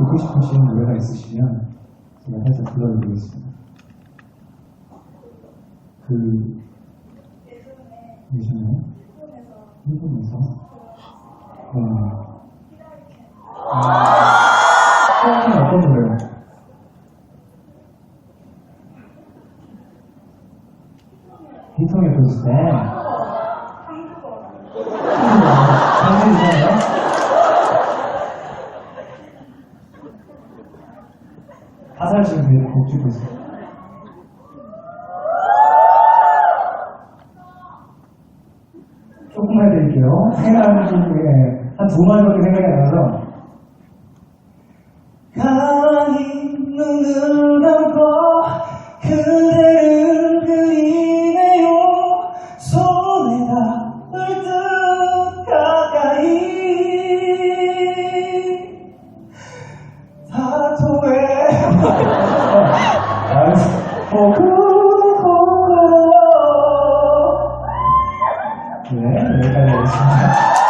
듣고 싶으신 노래가 있으시면 제가 살짝 불러드리겠습니다. 그 예전에 일본에서 네. 처음에 어떤 노래요? 비통에 보실 때 한국어요? 가 사를 지금 곡 주고 있어요. 조금만 해드릴게요. 생각하는 중에 한두 마디밖에 생각이 안 나서. 가만히 눈을 감고 그대를 그리네요. 손에 닿을 듯 가까이. 어, 네, 여기까지 하겠습니다.